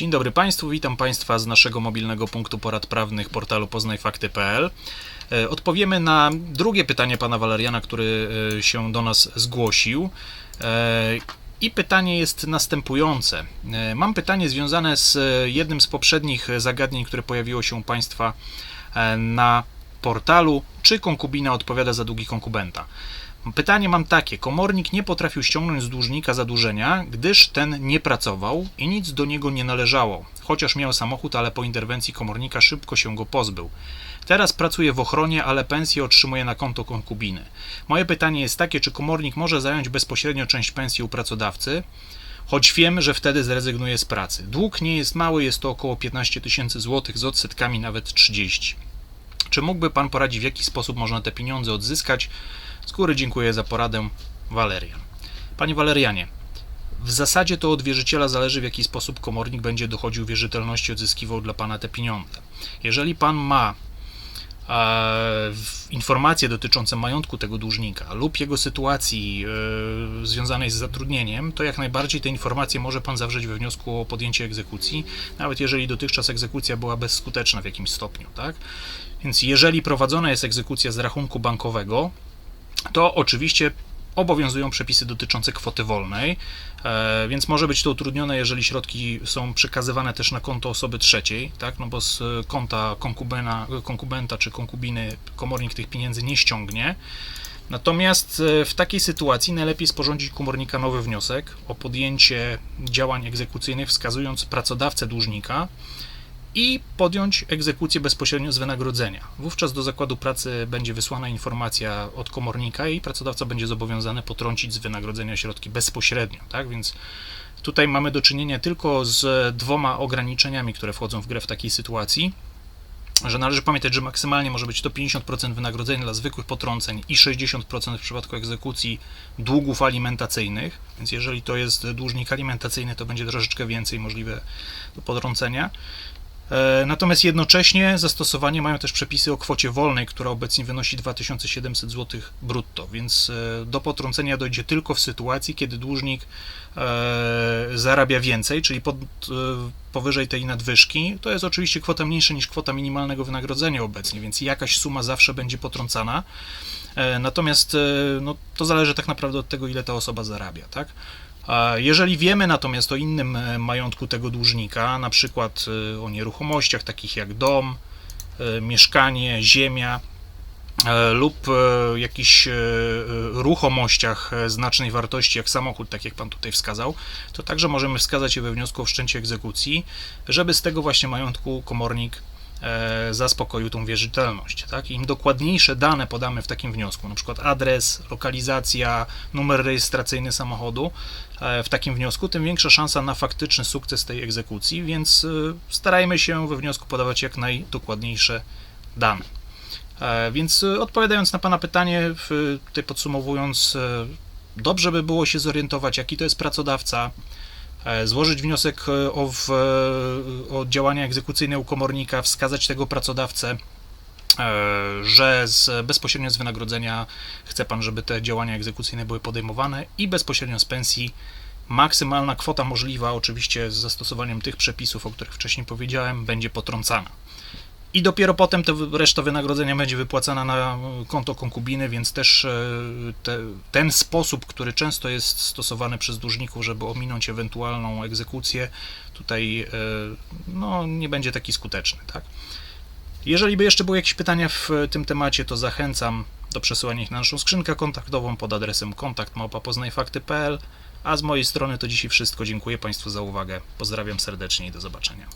Dzień dobry Państwu, witam Państwa z naszego mobilnego punktu porad prawnych portalu poznajfakty.pl. E, Odpowiemy na drugie pytanie pana Waleriana, który e, się do nas zgłosił. E, I pytanie jest następujące. Mam pytanie związane z jednym z poprzednich zagadnień, które pojawiło się u Państwa na portalu. Czy konkubina odpowiada za długi konkubenta? Pytanie mam takie. Komornik nie potrafił ściągnąć z dłużnika zadłużenia, gdyż ten nie pracował i nic do niego nie należało. Chociaż miał samochód, ale po interwencji komornika szybko się go pozbył. Teraz pracuje w ochronie, ale pensję otrzymuje na konto konkubiny. Moje pytanie jest takie, czy komornik może zająć bezpośrednio część pensji u pracodawcy, choć wiem, że wtedy zrezygnuje z pracy. Dług nie jest mały, jest to około 15 tysięcy złotych z odsetkami nawet 30. Czy mógłby Pan poradzić, w jaki sposób można te pieniądze odzyskać? Z góry dziękuję za poradę, Walerian. Panie Walerianie, w zasadzie to od wierzyciela zależy, w jaki sposób komornik będzie dochodził wierzytelności, odzyskiwał dla Pana te pieniądze. Jeżeli Pan ma informacje dotyczące majątku tego dłużnika lub jego sytuacji e, związanej z zatrudnieniem, to jak najbardziej te informacje może Pan zawrzeć we wniosku o podjęcie egzekucji, nawet jeżeli dotychczas egzekucja była bezskuteczna w jakimś stopniu, tak? Więc jeżeli prowadzona jest egzekucja z rachunku bankowego, to oczywiście obowiązują przepisy dotyczące kwoty wolnej, e, więc może być to utrudnione, jeżeli środki są przekazywane też na konto osoby trzeciej, tak? no bo z konta konkubena, konkubenta czy konkubiny komornik tych pieniędzy nie ściągnie. Natomiast e, w takiej sytuacji najlepiej sporządzić komornika nowy wniosek o podjęcie działań egzekucyjnych, wskazując pracodawcę dłużnika, i podjąć egzekucję bezpośrednio z wynagrodzenia. Wówczas do zakładu pracy będzie wysłana informacja od komornika i pracodawca będzie zobowiązany potrącić z wynagrodzenia środki bezpośrednio, tak? Więc tutaj mamy do czynienia tylko z dwoma ograniczeniami, które wchodzą w grę w takiej sytuacji. Że należy pamiętać, że maksymalnie może być to 50% wynagrodzenia dla zwykłych potrąceń i 60% w przypadku egzekucji długów alimentacyjnych. Więc jeżeli to jest dłużnik alimentacyjny, to będzie troszeczkę więcej możliwe do potrącenia. E, Natomiast jednocześnie zastosowanie mają też przepisy o kwocie wolnej, która obecnie wynosi 2700 zł brutto, więc e, do potrącenia dojdzie tylko w sytuacji, kiedy dłużnik e, zarabia więcej, czyli pod, powyżej tej nadwyżki. To jest oczywiście kwota mniejsza niż kwota minimalnego wynagrodzenia obecnie, więc jakaś suma zawsze będzie potrącana. Natomiast no, to zależy tak naprawdę od tego, ile ta osoba zarabia, tak? Jeżeli wiemy natomiast o innym e, majątku tego dłużnika, na przykład e, o nieruchomościach takich jak dom, e, mieszkanie, ziemia lub jakichś ruchomościach znacznej wartości, jak samochód, tak jak Pan tutaj wskazał, to także możemy wskazać je we wniosku o wszczęcie egzekucji, żeby z tego właśnie majątku komornik zaspokoił tą wierzytelność. Tak? Im dokładniejsze dane podamy w takim wniosku, przykład adres, lokalizacja, numer rejestracyjny samochodu e, w takim wniosku, tym większa szansa na faktyczny sukces tej egzekucji, więc e, starajmy się we wniosku podawać jak najdokładniejsze dane. E, Więc e, odpowiadając na Pana pytanie, tutaj podsumowując, e, dobrze by było się zorientować, jaki to jest pracodawca, e, złożyć wniosek e, o, w, e, o działania egzekucyjne u komornika, wskazać tego pracodawcę, e, że z, bezpośrednio z wynagrodzenia chce Pan, żeby te działania egzekucyjne były podejmowane i bezpośrednio z pensji maksymalna kwota możliwa, oczywiście z zastosowaniem tych przepisów, o których wcześniej powiedziałem, będzie potrącana. I dopiero potem te reszta wynagrodzenia będzie wypłacana na e, konto konkubiny, więc też e, te, ten sposób, który często jest stosowany przez dłużników, żeby ominąć ewentualną egzekucję, tutaj e, no, nie będzie taki skuteczny. Tak? Jeżeli by jeszcze były jakieś pytania w tym temacie, to zachęcam do przesyłania ich na naszą skrzynkę kontaktową pod adresem kontakt.poznajfakty.pl A z mojej strony to dzisiaj wszystko. Dziękuję Państwu za uwagę. Pozdrawiam serdecznie i do zobaczenia.